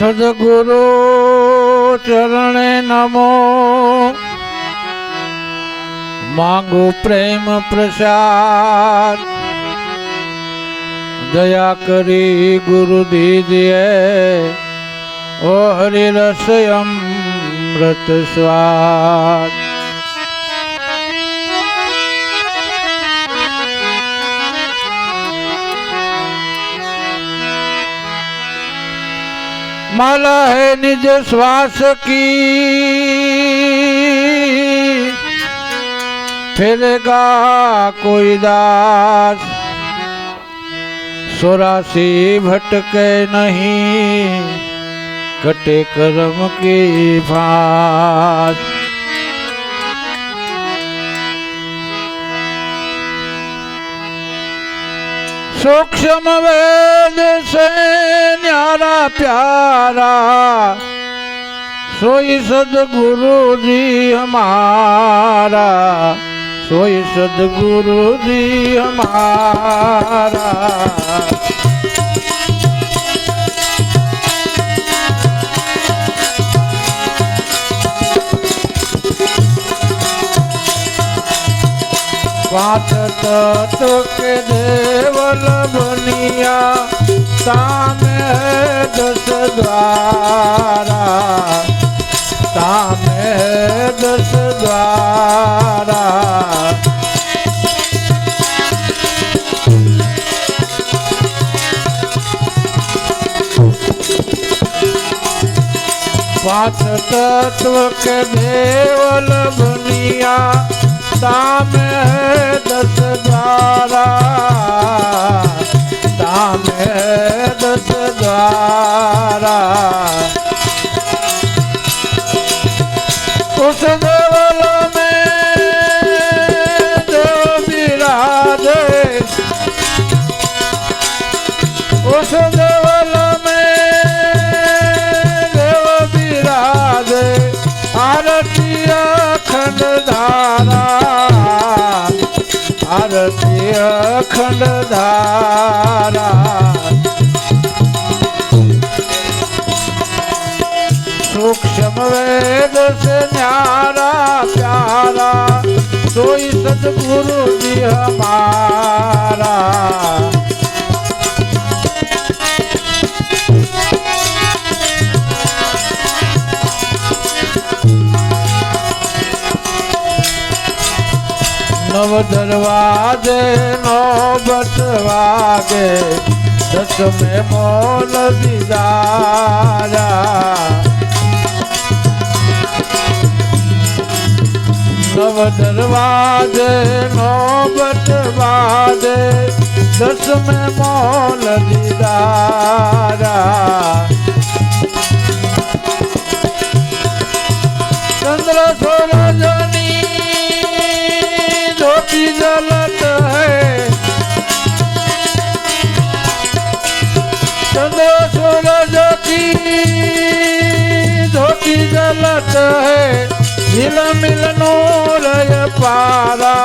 સદગુરુ ચરણે નમો. માંગુ પ્રેમ પ્રસાદ. દયા કરી ગુરુ દીદીએ. ઓ હરિ રસ અમૃત સ્વાદ. माला है निज श्वास की। फिरेगा कोई दास सोरासी भटके नहीं, कटे कर्म की फास। सूक्ष्म वेद से न्यारा प्यारा सोई सदगुरु जी हमारा सोई सदगुरु जी हमारा। पाँच તો કે દેવલ બનિયા, સામે દસ દ્વારા. સામે દસ દ્વારા. પાંચ તત્વ કે દેવલ બનિયા देवल बनिया ताम है दस द्वारा ताम है दस द्वारा उस देवल में जो विराजे उस देवल में देव विराजे आरती अखंड धारा અખંડ ધારા સૂક્ષ્મ વેદ સે ન્યારા પ્યારા સોઈ સદગુરુજી હમારા નવ દરવાજે નો બટવાગે દસ મે મોલ દીદારા નવ દરવાજે નો બટવાગે દસ મે મોલ દીદારા जलत है चंद्र सूरज की ज्योति जलत है मिल मिल नूरय पारा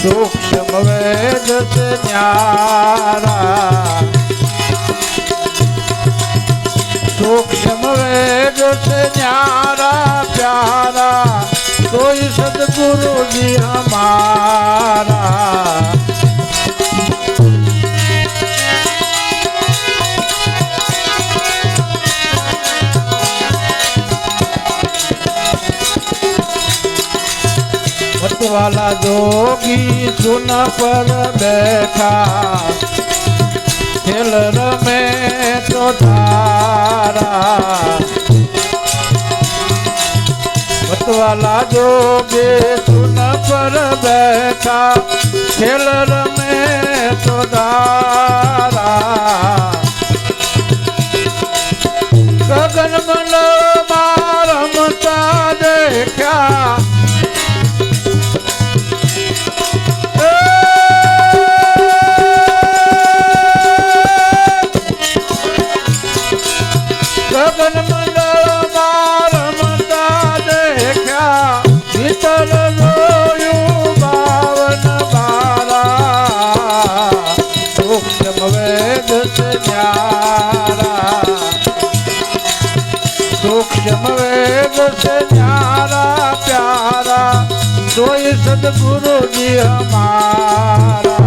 सूक्ष्म वेद से न्यारा सदगुरु जी हमारा। वाला जोगी सुन पर बैठा। खेल रमे तो धारा। વાલા જોગે સુન પર બેઠા ખેલ રમે સદગુરુજી અમારા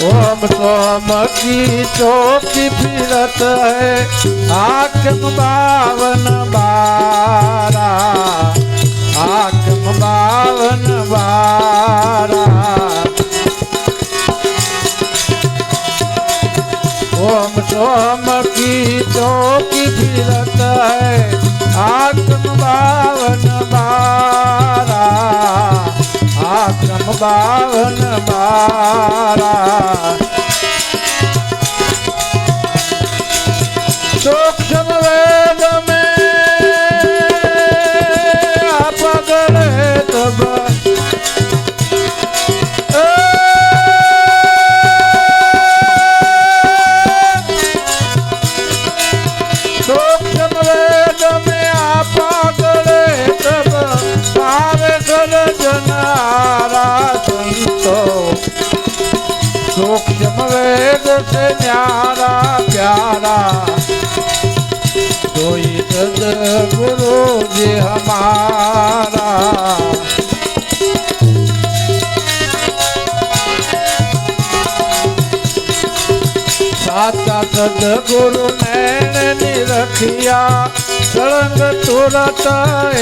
ओम सोम की चौकी फिरत है आकम बावन बारा ક્રમ બાવન બારા. આ ક્રમ कोई सद गुरु जी हमारा साचा सद गुरु नैन निरखिया सड़ंग तुरत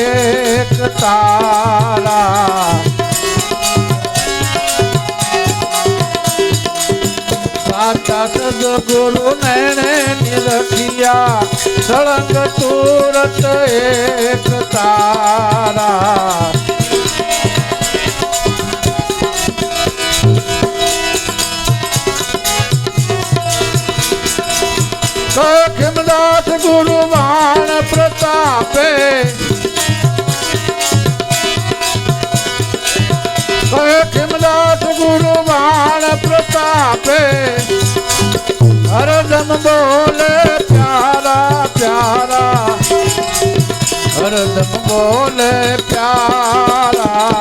एक तारा साचा सद गुरु नैन सड़क सड़ंग तूरत एक तारा। खिमदास गुरु प्रताप। प्रतापे खिमदास गुरु मान प्रतापे। હરદમ બોલે પ્યારા પ્યારા। હરદમ બોલે પ્યારા।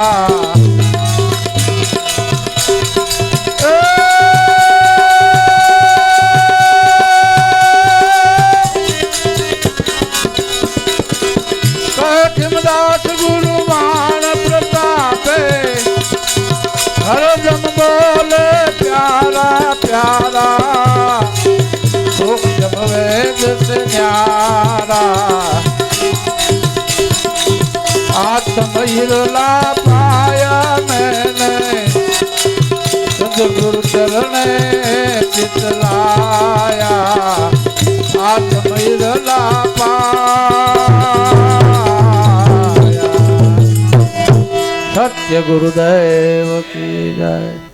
માણ પ્રતાપે હરદમ બોલે પ્યારા આત્મહિરલા પાયા મેને સદગુરુ ચરણે ચિતલાયા. આત્મહિરલા પાયા. સત્ય ગુરુદેવ કી જય.